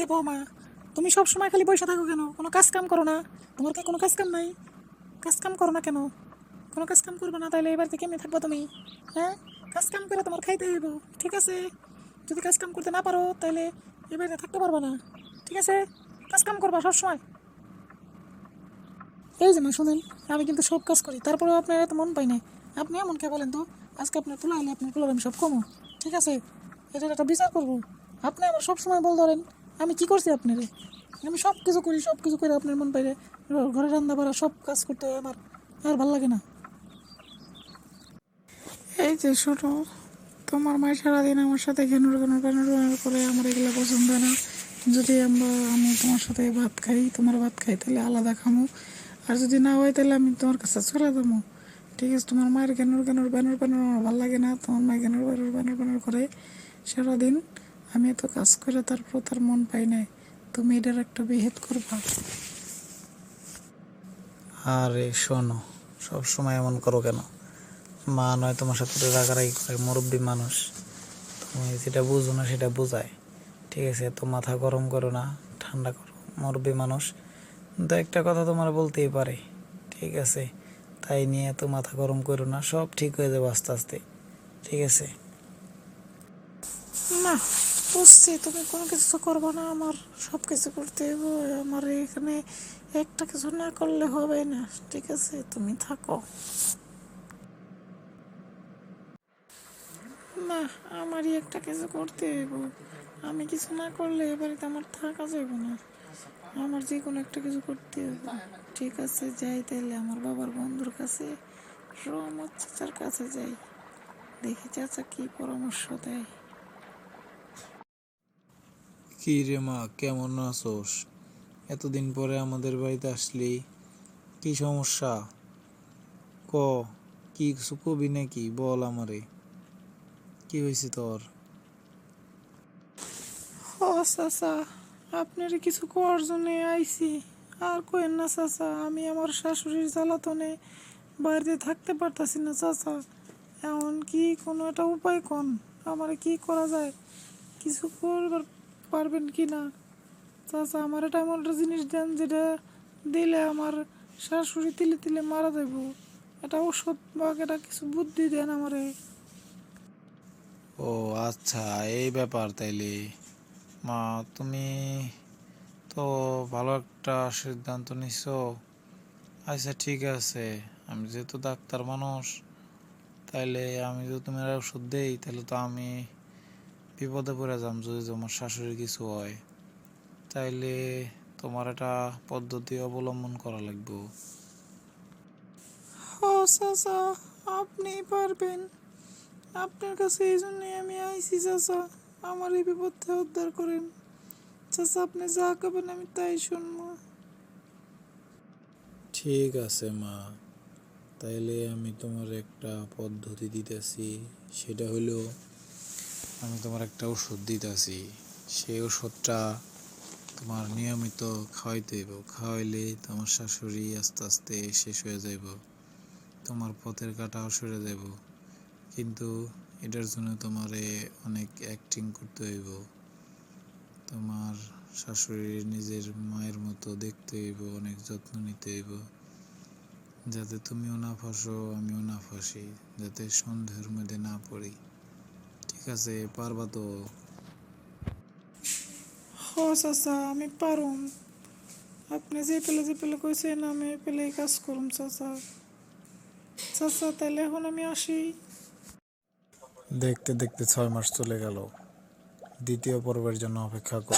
যে বৌমা তুমি সব সময় খালি বসে থাকো কেন? কোনো কাজ কাম করো না। তোমার কি কোনো কাজ কাম নাই? কাজ কাম করো না কেন? কোনো কাজ কাম করবে না, তাহলে এবার থেকে কেমনি থাকব তুমি? হ্যাঁ? কাজ কাম করে তোমার খাইতে হইব, ঠিক আছে? যদি কাজ কাম করতে না পারো, তাহলে এবারে থাকতে পারব না, ঠিক আছে? কাজ কাম করবা সবসময় এই যে না শুনেন, আমি কিন্তু সব কাজ করি, তারপরেও আপনার এত মন পাই না আপনি এমন কে বলেন তো? আজকে আপনার তুলা হলে আপনার আমি সব কমো, ঠিক আছে? এটার একটা বিচার করব। আপনি আমার সবসময় বল ধরেন আমি কি করছি আপনারে? আমি সব কিছু করি সব কিছু করে আপনার মন পাইলে ঘরে রান্না বাড়া, সব কাজ করতে হয় আমার। আর ভালো লাগে না। এই যে শোনো, তোমার মায়ের সারাদিন আমার সাথে ঘেনুর ঘেনুর ঘেনুর ঘেনুর করে আমার এগুলো পছন্দ না। যদি আমরা, আমি তোমার সাথে ভাত খাই, তোমার ভাত খাই, তাহলে আলাদা খামো। আর যদি না হয়, তাহলে আমি তোমার কাছে চলে যাব ঠিক আছে, তোমার মায়ের ঘেনুর ঘেনুর ব্যানুর ব্যানুর আমার ভালো লাগে না। তোমার মায়ের ঘেনুর ব্যানুর ব্যানুর ব্যানুর করে সারাদিন আমি এত কাজ করে তারপর তার মন পাই নাই। তুমি এটার একটা বিহেদ করবা। আরে শোনো সব সময় এমন করো কেন? মা নয় তোমার সাথে তো রাগারাগি করে মুরব্বী মানুষ। তুমি যেটা বুঝো না সেটা বোঝায়। ঠিক আছে তো মাথা গরম করো না ঠান্ডা করো মুরব্বী মানুষ। কিন্তু একটা কথা তোমার বলতেই পারে। ঠিক আছে তাই নিয়ে তো মাথা গরম করো না সব ঠিক হয়ে যাবে আস্তে আস্তে। ঠিক আছে? না বুঝছি তুমি কোনো কিছু করব না, আমার সব কিছু করতে হবে আমার এখানে একটা কিছু না করলে হবে না, ঠিক আছে, তুমি থাকো। না, আমারই একটা কিছু করতে হইব, আমি কিছু না করলে এবারে তো আমার থাকা যাবে না, আমার যে কোনো একটা কিছু করতে হবে ঠিক আছে, যাই তাইলে, আমার বাবার বন্ধুর কাছে, রহমত চাচার কাছে যাই, দেখি চাচা কি পরামর্শ দেয়। কি রে মা, কেমন আছোস? এতদিন পরে আমাদের বাড়িতে আসলি, কি সমস্যা? ক, কি কবি নাকি? বল আমারে, কি হয়েছে তোর? ও চাচা, আপনার কিছু করার জন্য আইছি। আর কইেন না চাচা, আমি আমার শাশুড়ির জ্বালাতনে বাড়িতে থাকতে পারতাছি না চাচা। এমন কি কোনো একটা উপায় কোন, আমার কি করা যায়? কিছু করবার পারবেন কি না? চাচা, আমার এটা এমন একটা জিনিস দেন যেটা দিলে আমার শাশুড়ি তিলে তিলে মারা যাইব। এটা ওষুধ বা এটা কিছু বুদ্ধি দেন আমারে। ও আচ্ছা এই ব্যাপার তাইলে। মা, তুমি তো ভালো একটা সিদ্ধান্ত নিছো। আচ্ছা ঠিক আছে। আমি যেহেতু ডাক্তার মানুষ, তাইলে আমি যদি তুমি ওষুধ দেই তাহলে তো আমি বিপদে পড়ে যাম যদি তোমার শাশুড়ির কিছু হয় তাইলে তোমার একটা পদ্ধতি অবলম্বন করা লাগবে। ও চাচা আপনি পারবেন। আপনার কাছে এই জন্যই আমি আইছি চাচা আমার এই বিপদ থেকে উদ্ধার করেন। চাচা আপনি যা করবেন আমি তাই শুনব। ঠিক আছে মা তাইলে আমি তোমার একটা পদ্ধতি দিতেছি সেটা হলো আমি তোমার একটা ওষুধ দিতেছি। সেই ওষুধটা তোমার নিয়মিত খাওয়াইতে হইব। খাওয়াইলে তোমার শাশুড়ি আস্তে আস্তে শেষ হয়ে যাইব। তোমার পথের কাটাও সরে যাব কিন্তু এটার জন্য তোমারে অনেক অ্যাক্টিং করতে হইব। তোমার শাশুড়ির নিজের মায়ের মতো দেখতে হইব, অনেক যত্ন নিতে হইব। যাতে তুমিও না ফাঁসো, আমিও না ফাঁসি। যাতে সন্দেহের মধ্যে না পড়ি। ঠিক আছে পারবা তো? চাচা আমি পারুম। আপনি যে পেলে যে পেলে কইছেন আমি পেলে কাজ করুম চাচা। চাচা তাহলে এখন আমি আসি। দেখতে দেখতে ছয় মাস চলে গেল। দ্বিতীয় পর্বের জন্য অপেক্ষা কর।